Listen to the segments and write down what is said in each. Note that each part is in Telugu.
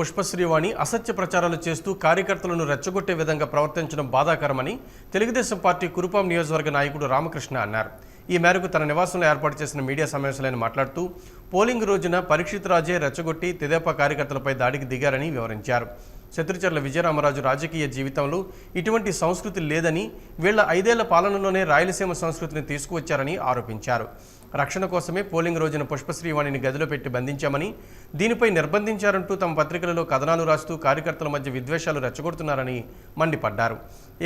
పుష్పశ్రీవాణి అసత్య ప్రచారాలు చేస్తూ కార్యకర్తలను రెచ్చగొట్టే విధంగా ప్రవర్తించడం బాధాకరమని తెలుగుదేశం పార్టీ కురుపాం నియోజకవర్గ నాయకుడు రామకృష్ణ అన్నారు. ఈ మేరకు తన నివాసంలో ఏర్పాటు చేసిన మీడియా సమావేశంలో మాట్లాడుతూ పోలింగ్ రోజున పరీక్షిత్ రాజే రెచ్చగొట్టి తెదేపా కార్యకర్తలపై దాడికి దిగారని వివరించారు. శత్రుచర్ల విజయరామరాజు రాజకీయ జీవితంలో ఇటువంటి సంస్కృతి లేదని వీళ్ళ ఐదేళ్ళ పాలనలోనే రాయలసీమ సంస్కృతిని తీసుకువచ్చారని ఆరోపించారు. రక్షణ కోసమే పోలింగ్ రోజున పుష్పశ్రీవాణిని గదిలో పెట్టి బంధించామని దీనిపై నిర్బంధించారంటూ తమ పత్రికలలో కథనాలు రాస్తూ కార్యకర్తల మధ్య విద్వేషాలు రెచ్చగొడుతున్నారని మండిపడ్డారు.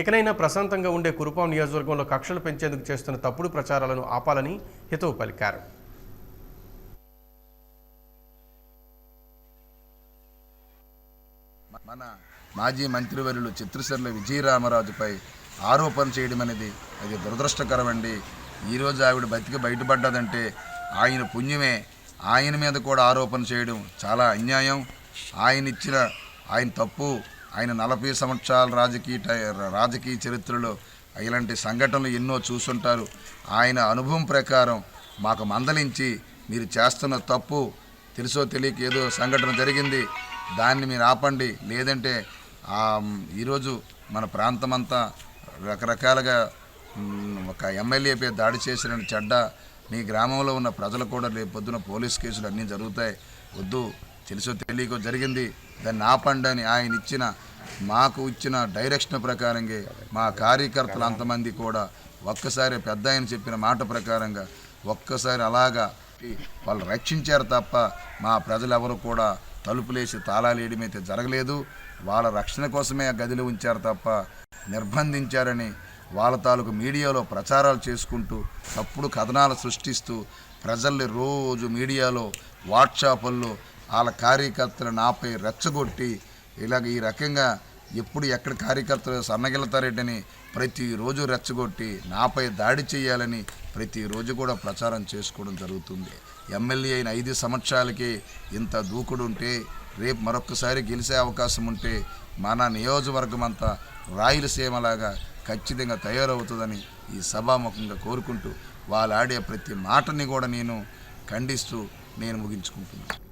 ఇకనైనా ప్రశాంతంగా ఉండే కురుపాం నియోజకవర్గంలో కక్షలు పెంచేందుకు చేస్తున్న తప్పుడు ప్రచారాలను ఆపాలని హితవు పలికారు. మన మాజీ మంత్రివర్యులు చిత్రసర్ల విజయరామరాజుపై ఆరోపణ చేయడం అనేది అది దురదృష్టకరం అండి ఈరోజు ఆవిడ బతికి బయటపడ్డదంటే ఆయన పుణ్యమే. ఆయన మీద కూడా ఆరోపణ చేయడం చాలా అన్యాయం. ఆయన ఇచ్చిన ఆయన తప్పు ఆయన నలభై సంవత్సరాల రాజకీయ టై- రాజకీయ చరిత్రలో ఇలాంటి సంఘటనలు ఎన్నో చూసుంటారు. ఆయన అనుభవం ప్రకారం మాకు మందలించి మీరు చేస్తున్న తప్పు తెలుసో తెలియక ఏదో సంఘటన జరిగింది. దాన్ని మీరు ఆపండి. లేదంటే ఈరోజు మన ప్రాంతమంతా రకరకాలుగా ఒక ఒక ఎమ్మెల్యేపై దాడి చేసిన చెడ్డ మీ గ్రామంలో ఉన్న ప్రజలు కూడా రేపు పొద్దున పోలీస్ కేసులు అన్నీ జరుగుతాయి. వద్దు. తెలుసో తెలియకో జరిగింది. దాన్ని ఆపండి అని ఆయన ఇచ్చిన మాకు ఇచ్చిన డైరెక్షన్ ప్రకారంగా మా కార్యకర్తలు అంతమంది కూడా ఒక్కసారి పెద్ద ఆయన చెప్పిన మాట ప్రకారంగా ఒక్కసారి అలాగా వాళ్ళు రక్షించారు తప్ప మా ప్రజలు ఎవరు కూడా తలుపులేసి తాళాలు వేయడమైతే జరగలేదు. వాళ్ళ రక్షణ కోసమే ఆ గదిలో ఉంచారు తప్ప నిర్బంధించారని వాళ్ళ తాలూకు మీడియాలో ప్రచారాలు చేసుకుంటూ తప్పుడు కథనాలు సృష్టిస్తూ ప్రజల్ని రోజు మీడియాలో వాట్సాపుల్లో వాళ్ళ కార్యకర్తలు నాపై రెచ్చగొట్టి ఇలాగ ఈ రకంగా ఎప్పుడు ఎక్కడ కార్యకర్తలు సన్నగిలుతారేటని ప్రతిరోజు రెచ్చగొట్టి నాపై దాడి చేయాలని ప్రతిరోజు కూడా ప్రచారం చేసుకోవడం జరుగుతుంది. ఎమ్మెల్యే అయిన ఐదు సంవత్సరాలకి ఇంత దూకుడు ఉంటే రేపు మరొక్కసారి గెలిచే అవకాశం ఉంటే మన నియోజకవర్గం అంతా రాయలసీమలాగా ఖచ్చితంగా తయారవుతుందని ఈ సభాముఖంగా కోరుకుంటూ వాళ్ళు ఆడే ప్రతి మాటని కూడా నేను ఖండిస్తూ నేను ముగించుకుంటున్నాను.